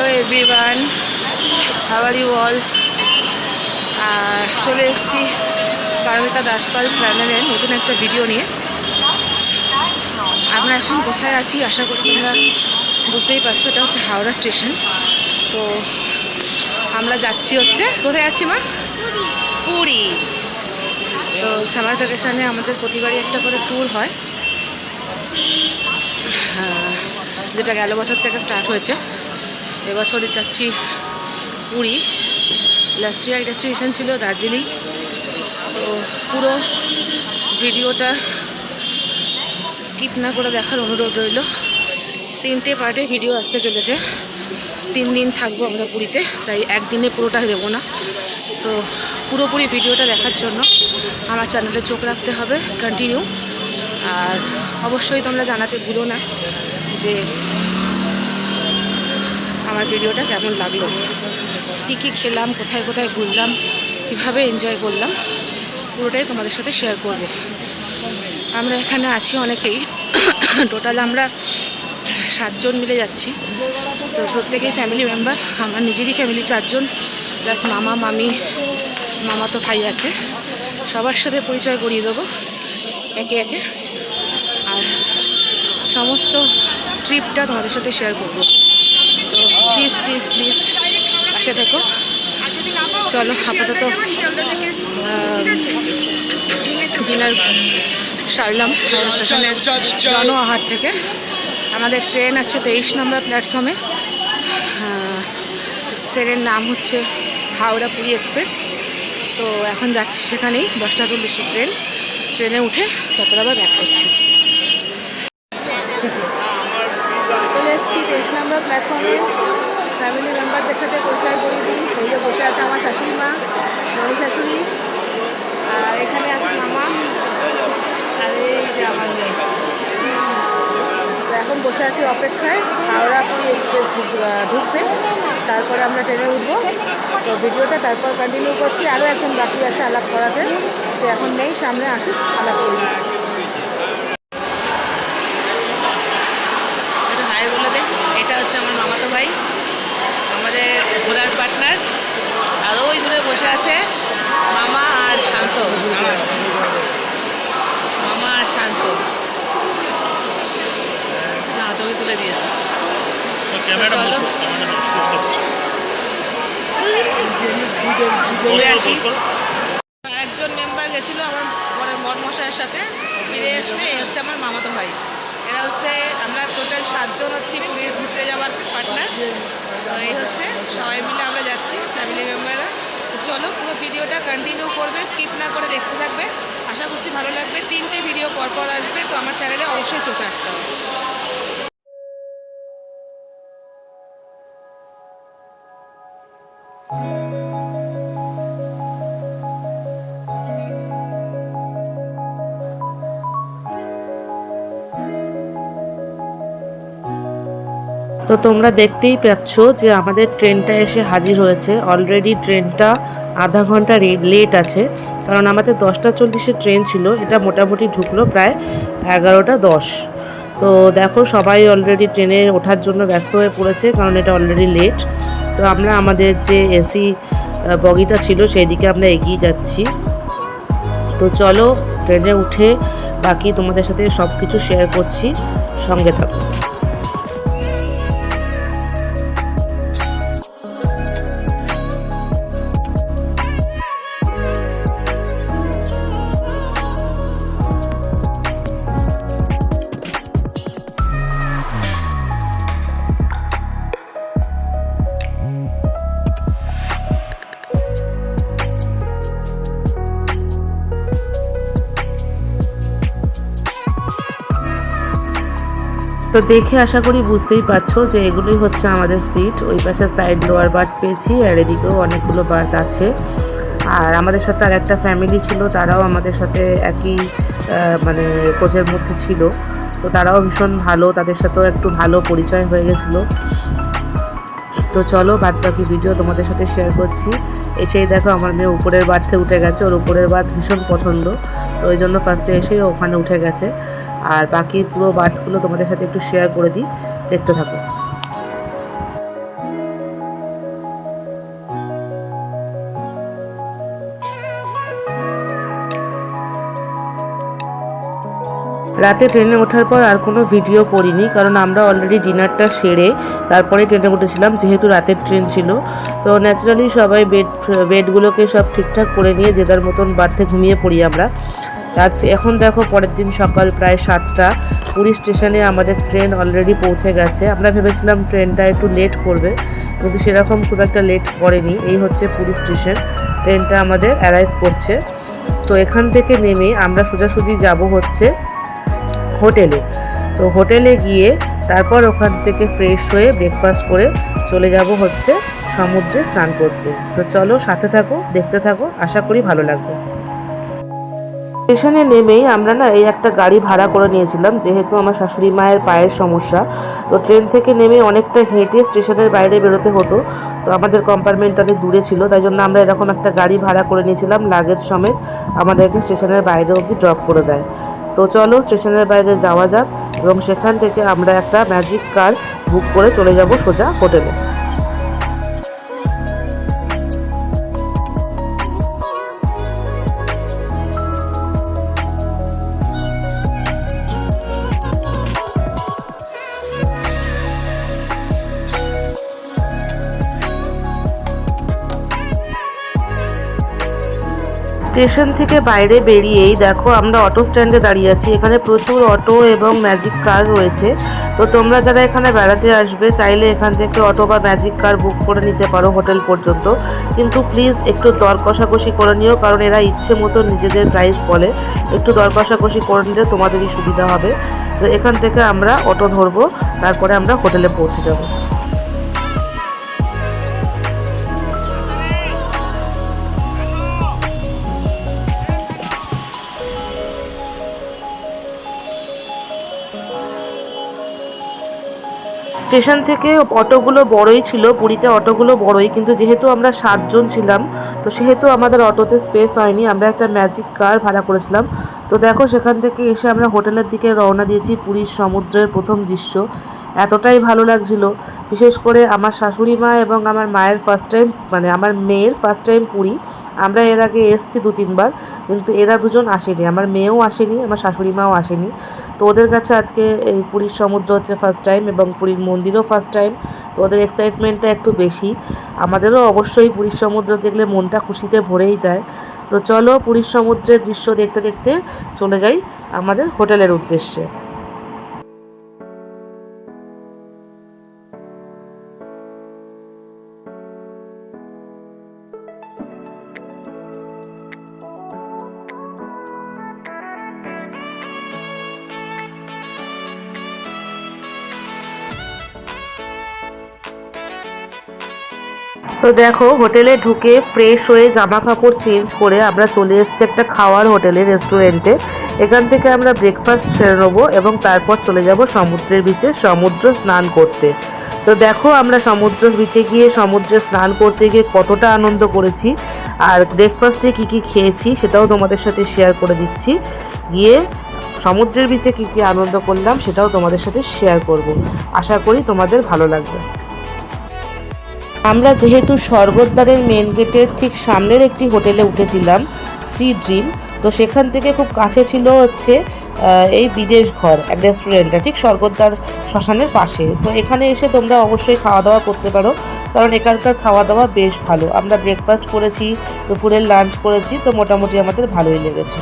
Hello everyone how are you all আর চলে এসেছি পারমিতা দাসপাল চ্যানেলের নতুন একটা ভিডিও নিয়ে। আমরা এখন কোথায় আছি? আশা করি তোমরা বুঝতেই পারছ এটা হচ্ছে হাওড়া স্টেশন তো আমরা যাচ্ছি হচ্ছে কোথায় যাচ্ছি মা? পুরী। তো সামার ভ্যাকেশানে আমাদের প্রতিবারই একটা করে ট্যুর হ্যাঁ, যেটা গেল বছর থেকে স্টার্ট হয়েছে। এবছরে যাচ্ছি পুরী। লাস্ট ইয়ার ডেস্টিনেশন ছিল দার্জিলিং। তো পুরো ভিডিওটা স্কিপ না করে দেখার অনুরোধ রইল। তিনটে পার্টে ভিডিও আসতে চলেছে। তিন দিন থাকব আমরা পুরীতে, তাই একদিনে পুরোটা দেবো না। তো পুরোপুরি ভিডিওটা দেখার জন্য আমার চ্যানেলে চোখ রাখতে হবে কন্টিনিউ আর অবশ্যই তোমরা জানাতে ভুলো না যে আমার ভিডিওটা কেমন লাগল? কী কী খেলাম, কোথায় কোথায় ঘুরলাম, কীভাবে এনজয় করলাম, পুরোটাই তোমাদের সাথে শেয়ার করব। আমরা এখানে আছি অনেকেই। টোটাল আমরা সাতজন মিলে যাচ্ছি। তো প্রত্যেকেই ফ্যামিলি মেম্বার আমার নিজেরই ফ্যামিলি চারজন প্লাস মামা, মামি, মামা তো ভাই আছে। সবার সাথে পরিচয় করিয়ে দেবো একে একে। আর সমস্ত ট্রিপটা তোমাদের সাথে শেয়ার করব। Please please please. পাশে থেকো। চলো আপাতত ডিনার সারলাম। স্টেশনের জনআহার থেকে। আমাদের ট্রেন আছে তেইশ নম্বর প্ল্যাটফর্মে। ট্রেনের নাম হচ্ছে হাওড়া পুরী এক্সপ্রেস। তো এখন যাচ্ছি সেখানেই দশটা চল্লিশের ট্রেন। ট্রেনে উঠে তারপর আবার ব্যাক করছি। চলে এসেছি তেইশ নম্বর প্ল্যাটফর্মে। ফ্যামিলি মেম্বারদের সাথে পরিচয় করিয়ে দিই এই যে বসে আছে আমার শাশুড়ি মা বড় শাশুড়ি। আর এখানে আছে মামা। আর এই যে আমার মেয়ে। এখন বসে আছি অপেক্ষায়। হাওড়া পুরী এক্সপ্রেস ঢুকবে। তারপরে আমরা ট্রেনে উঠবো। তো ভিডিওটা তারপর কন্টিনিউ করছি। আরও একজন বাকি আছে আলাপ করাতে। সে এখন নেই, সামনে আসুক, আলাপ করে দিচ্ছি বলে এটা হচ্ছে আমার মামাতো ভাই। আমাদের ঘোরার পার্টনার আর ওই দূরে বসে আছে মামা আর শান্ত। মামা আর শান্ত। না ছবি তুলে দিয়েছে। একজন মেম্বার গেছিল আমার পরের মশাইয়ের সাথে। ফিরে এসছে এ হচ্ছে আমার মামাতো ভাই। এরা হচ্ছে আমরা টোটাল সাতজন হচ্ছি পুরীর ঘুরতে যাওয়ার পার্টনার তো এই হচ্ছে, সবাই মিলে আমরা যাচ্ছি ফ্যামিলি মেম্বাররা তো চলো, পুরো ভিডিওটা কন্টিনিউ করবে স্কিপ না করে দেখতে থাকবে। আশা করছি ভালো লাগবে। তিনটে ভিডিও পর পর আসবে, তো আমার চ্যানেলে অবশ্যই চোখ রাখতে হবে। তোমরা দেখতেই পাচ্ছ যে আমাদের ট্রেনটা এসে হাজির হয়েছে। অলরেডি ট্রেনটা আধা ঘণ্টা লেট আছে। কারণ আমাদের দশটা চল্লিশের ট্রেন ছিল, এটা মোটামুটি ঢুকলো প্রায় এগারোটা দশ। তো দেখো, সবাই অলরেডি ট্রেনে ওঠার জন্য ব্যস্ত হয়ে পড়েছে, কারণ এটা অলরেডি লেট তো আমরা আমাদের যে এসি বগিটা ছিল সেই দিকে আমরা এগিয়ে যাচ্ছি। তো চলো, ট্রেনে উঠে বাকি তোমাদের সাথে সব কিছু শেয়ার করছি। সঙ্গে থাকো। তো দেখে আশা করি বুঝতেই পারছ যে এগুলোই হচ্ছে আমাদের সিট। ওই পাশে সাইড লোয়ার বার্থ পেয়েছি, আর এদিকেও অনেকগুলো বার্থ আছে। আর আমাদের সাথে আর একটা ফ্যামিলি ছিল, তারাও আমাদের সাথে একই মানে কোচের মধ্যে ছিল। তো তারাও ভীষণ ভালো, তাদের সাথেও একটু ভালো পরিচয় হয়ে গেছিল। তো চলো বাদ বাকি ভিডিও তোমাদের সাথে শেয়ার করছি। এসেই দেখো আমার মেয়ে উপরের বার্থে উঠে গেছে, ওর উপরের বার্থ ভীষণ পছন্দ। তো ওই জন্য ফার্স্টে এসেই ওখানে উঠে গেছে। আর বাকি পুরো বাথগুলো তোমাদের সাথে একটু শেয়ার করে দিই। দেখতে থাকো। রাতে ট্রেনে ওঠার পর আর কোনো ভিডিও করিনি, কারণ আমরা অলরেডি ডিনারটা সেরে তারপরে ট্রেনে উঠেছিলাম, যেহেতু রাতের ট্রেন ছিল। তো ন্যাচারালি সবাই বেড বেডগুলোকে সব ঠিকঠাক করে নিয়ে যে যার মতন বাড়তে ঘুমিয়ে পড়ি আমরা। আজ এখন দেখো পরের দিন সকাল প্রায় সাতটা। পুরী স্টেশনে আমাদের ট্রেন অলরেডি পৌঁছে গেছে। আমরা ভেবেছিলাম ট্রেনটা একটু লেট করবে, কিন্তু সেরকম খুব একটা লেট করেনি। এই হচ্ছে পুরী স্টেশন। ট্রেনটা আমাদের অ্যারাইভ করছে। তো এখান থেকে নেমে আমরা সোজাসুজি যাব হচ্ছে হোটেলে। তো হোটেলে গিয়ে তারপর ওখান থেকে ফ্রেশ হয়ে ব্রেকফাস্ট করে চলে যাব হচ্ছে সমুদ্রে স্নান করতে। তো চলো সাথে থাকো, দেখতে থাকো। আশা করি ভালো লাগবে। স্টেশনে নেমেই আমরা না এই একটা গাড়ি ভাড়া করে নিয়েছিলাম, যেহেতু আমার শাশুড়ি মায়ের পায়ের সমস্যা। তো ট্রেন থেকে নেমে অনেকটা হেঁটে স্টেশনের বাইরে বেরোতে হতো। তো আমাদের কম্পার্টমেন্ট অনেক দূরে ছিল, তাই জন্য আমরা এরকম একটা গাড়ি ভাড়া করে নিয়েছিলাম লাগেজ সমেত আমাদেরকে স্টেশনের বাইরে অবধি ড্রপ করে দেয়। তো চলো স্টেশনের বাইরে যাওয়া যাক, এবং সেখান থেকে আমরা একটা ম্যাজিক কার বুক করে চলে যাব সোজা হোটেলে স্টেশন থেকে বাইরে বেরিয়েই দেখো আমরা অটো স্ট্যান্ডে দাঁড়িয়ে আছি। এখানে প্রচুর অটো এবং ম্যাজিক কার রয়েছে। তো তোমরা যারা এখানে বেড়াতে আসবে, চাইলে এখান থেকে অটো বা ম্যাজিক কার বুক করে নিতে পারো হোটেল পর্যন্ত। কিন্তু প্লিজ একটু দর কষাকষি করে নিও, কারণ এরা ইচ্ছে মতো নিজেদের প্রাইস বলে। একটু দর কষাকষি করে নিলে তোমাদেরই সুবিধা হবে। তো এখান থেকে আমরা অটো ধরবো, তারপরে আমরা হোটেলে পৌঁছে যাব। স্টেশন থেকে অটোগুলো বড়ই ছিল, পুরীতে অটোগুলো বড়ই, কিন্তু যেহেতু আমরা সাতজন ছিলাম, তো সেহেতু আমাদের অটোতে স্পেস হয়নি, আমরা একটা ম্যাজিক কার ভাড়া করেছিলাম। তো দেখো সেখান থেকে এসে আমরা হোটেলের দিকে রওনা দিয়েছি, পুরীর সমুদ্রের প্রথম দৃশ্য। এতটাই ভালো লাগছিল, বিশেষ করে আমার শাশুড়ি মা এবং আমার মায়ের ফার্স্ট টাইম মানে আমার মেয়ের ফার্স্ট টাইম পুরী। আমরা এর আগে এসছি দু, তিনবার, কিন্তু এরা দুজন আসেনি। আমার মেয়েও আসেনি, আমার শাশুড়ি মাও আসেনি। তো ওদের কাছে আজকে এই পুরীর সমুদ্র হচ্ছে ফার্স্ট টাইম এবং পুরীর মন্দিরও ফার্স্ট টাইম তো ওদের এক্সাইটমেন্টটা একটু বেশি। আমাদেরও অবশ্যই পুরীর সমুদ্র দেখলে মনটা খুশিতে ভরেই যায়। তো চলো পুরীর সমুদ্রের দৃশ্য দেখতে দেখতে চলে যাই আমাদের হোটেলের উদ্দেশ্যে। তো দেখো, হোটেলে ঢুকে ফ্রেশ হয়ে জামা কাপড় চেঞ্জ করে আমরা চলে এসেছি একটা খাওয়ার হোটেলে রেস্টুরেন্টে এখান থেকে আমরা ব্রেকফাস্ট সেরে নেব এবং তারপর চলে যাব সমুদ্রের বিচে সমুদ্র স্নান করতে। তো দেখো, আমরা সমুদ্র বিচে গিয়ে সমুদ্রে স্নান করতে গিয়ে কতটা আনন্দ করেছি। আর ব্রেকফাস্টে কী কী খেয়েছি সেটাও তোমাদের সাথে শেয়ার করে দিচ্ছি। গিয়ে সমুদ্রের বিচে কী কী আনন্দ করলাম সেটাও তোমাদের সাথে শেয়ার করব। আশা করি তোমাদের ভালো লাগবে। আমরা যেহেতু স্বর্গদ্বারের মেন গেটের ঠিক সামনের একটি হোটেলে উঠেছিলাম সি ড্রিম তো সেখান থেকে খুব কাছে ছিল হচ্ছে এই বিদেশ ঘর রেস্টুরেন্টটা ঠিক স্বর্গদ্বার শ্মশানের পাশে। তো এখানে এসে তোমরা অবশ্যই খাওয়া দাওয়া করতে পারো, কারণ এখানকার খাওয়া দাওয়া বেশ ভালো। আমরা ব্রেকফাস্ট করেছি, দুপুরের লাঞ্চ করেছি, তো মোটামুটি আমাদের ভালোই লেগেছে।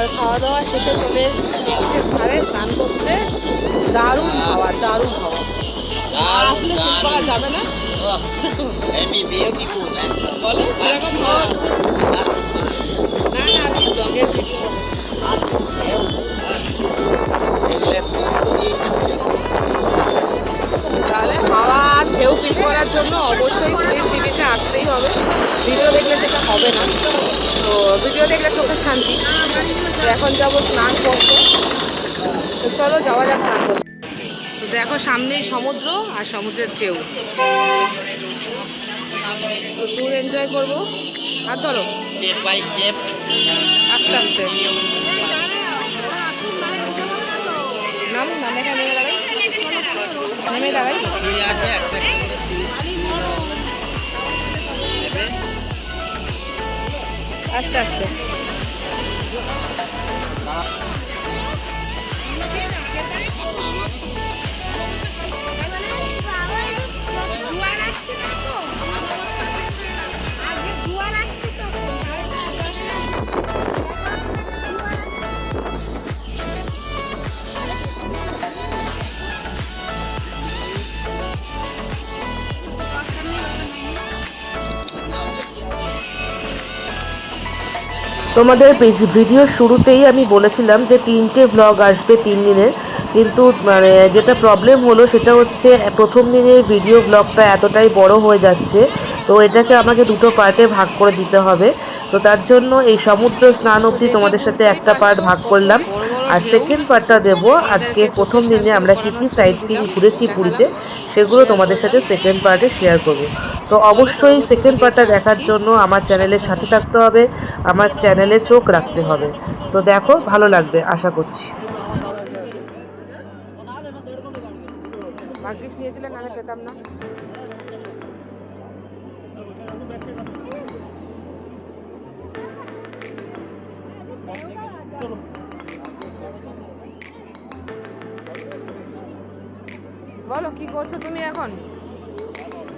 আর খাওয়া দাওয়া শেষে চলে এসেছি ধারে স্নান করতে। দারুণ হাওয়া দারুণ হাওয়া আসলে করা যাবে না. বলে এরকম না না আমি ব্লগের ভিডিও তাহলে হাওয়া আর ঢেউ ফিল করার জন্য অবশ্যই সি বিচে আসতেই হবে। ভিডিও দেখলে সেটা হবে না। তো ভিডিও দেখলে চোখের শান্তি তো এখন যাব স্নান করতে তো চলো যাওয়া যাক স্নান করতে তো দেখো সামনেই সমুদ্র আর সমুদ্রের ঢেউ প্রচুর এনজয় করব আর by step. আস্তে আস্তে নাম নেমে দাঁড়াই নেমে দাঁড়াই আস্তে আস্তে। তোমাদের ভিডিও শুরুতেই আমি বলেছিলাম যে তিনটে ব্লগ আসবে তিন দিনের কিন্তু মানে যেটা প্রবলেম হলো সেটা হচ্ছে, প্রথম দিনের ভিডিও ব্লগটা এতটাই বড় হয়ে যাচ্ছে, তো এটাকে আমাকে দুটো পার্টে ভাগ করে দিতে হবে। তো তার জন্য এই সমুদ্র স্নান অবধি তোমাদের সাথে একটা পার্ট ভাগ করলাম। আর সেকেন্ড পার্টটা দেব। আজকে প্রথম দিনে আমরা কী কী সাইট সিন ঘুরেছি পুরীতে সেগুলো তোমাদের সাথে সেকেন্ড পার্টে শেয়ার করব। তো অবশ্যই সেকেন্ড পার্টটা দেখার জন্য আমার চ্যানেলের সাথে থাকতে হবে আমার চ্যানেলে চোখ রাখতে হবে। তো দেখো ভালো লাগবে আশা করছি। ভাগ্যিস নিয়েছিলেন নাহলে পেতাম না। করছ তুমি এখন?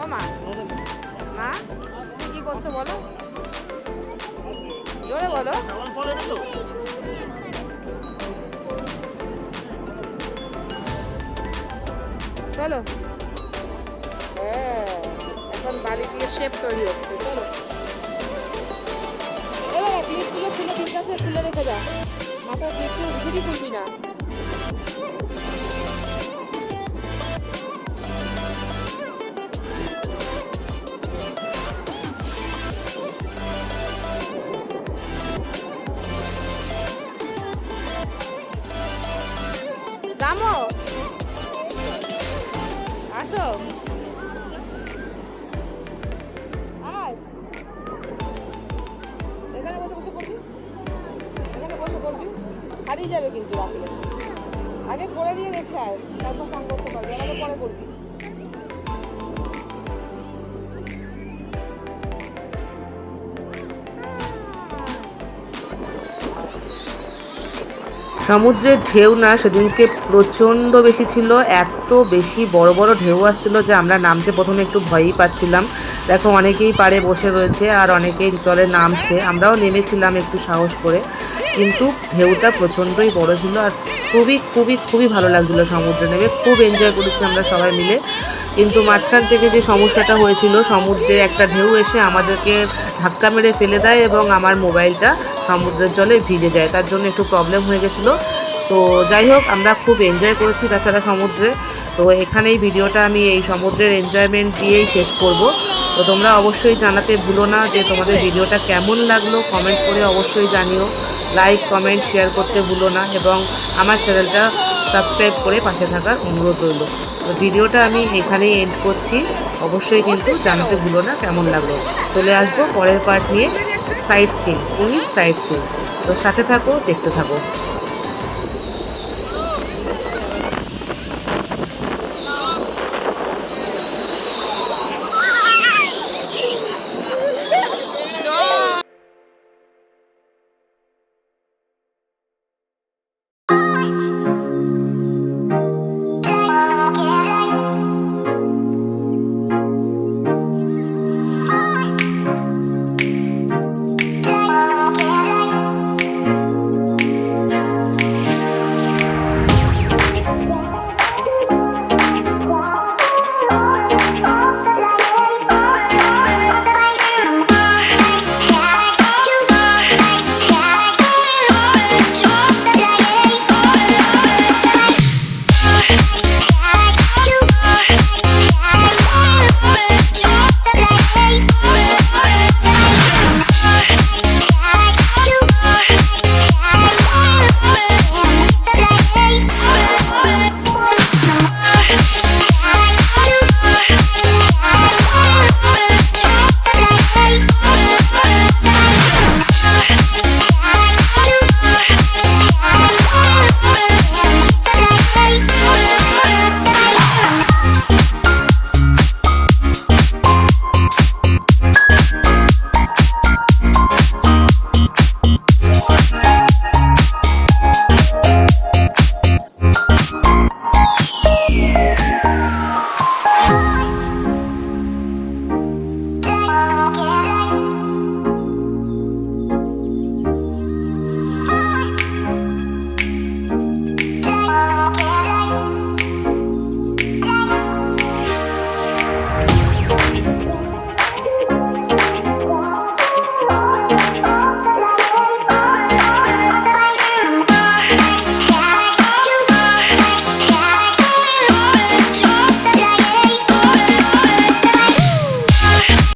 ও মা। মা, তুমি কি করছ বলো? জোরে বলো। চলো। হ্যাঁ এখন বাড়ি দিয়ে শেপ তৈরি হচ্ছে, চলো। এবার ক্লিপগুলো খুলে, ঠিক আছে, খুলে রেখে যা মাথা ক্লিপগুলো না। দামো। আসো। এখানে বসে বসে করবি এখানে বসে করবি হারিয়ে যাবে কিন্তু আগে করে দিয়ে রেখে আয়। তারপর ফোন করতে পারবি। আমাকে পরে করবি সমুদ্রের ঢেউ না, সেদিনকে প্রচণ্ড বেশি ছিল, এত বেশি বড় বড় ঢেউ আসছিল যে আমরা নামতে প্রথমে একটু ভয়ই পাচ্ছিলাম। দেখো, অনেকেই পারে বসে রয়েছে আর অনেকেই জলে নামছে। আমরাও নেমেছিলাম একটু সাহস করে, কিন্তু ঢেউটা প্রচণ্ডই বড় ছিল আর খুবই খুবই খুবই ভালো লাগছিল সমুদ্রে নেমে। খুব এনজয় করেছি আমরা সবাই মিলে। কিন্তু মাঝখান থেকে যে সমস্যাটা হয়েছিল সমুদ্রে একটা ঢেউ এসে আমাদেরকে ধাক্কা মেরে ফেলে দেয় এবং আমার মোবাইলটা সমুদ্রের জলে ভিজে যায়। তার জন্য একটু প্রবলেম হয়ে গেছিল। তো যাই হোক আমরা খুব এনজয় করেছি তাছাড়া সমুদ্রে। তো এখানেই ভিডিওটা আমি এই সমুদ্রের এনজয়মেন্ট দিয়েই শেষ করব। তো তোমরা অবশ্যই জানাতে ভুলো না যে তোমাদের ভিডিওটা কেমন লাগল। কমেন্ট করে অবশ্যই জানিও। লাইক কমেন্ট শেয়ার করতে ভুলো না এবং আমার চ্যানেলটা সাবস্ক্রাইব করে পাশে থাকার অনুরোধ রইল। ভিডিওটা আমি এখানেই এন্ড করছি। অবশ্যই কিন্তু জানাতে ভুলো না কেমন লাগল। চলে আসব পরের পার্ট নিয়ে। সাইড সিন উনি সাইড সিন তো সাথে থাকো, দেখতে থাকো।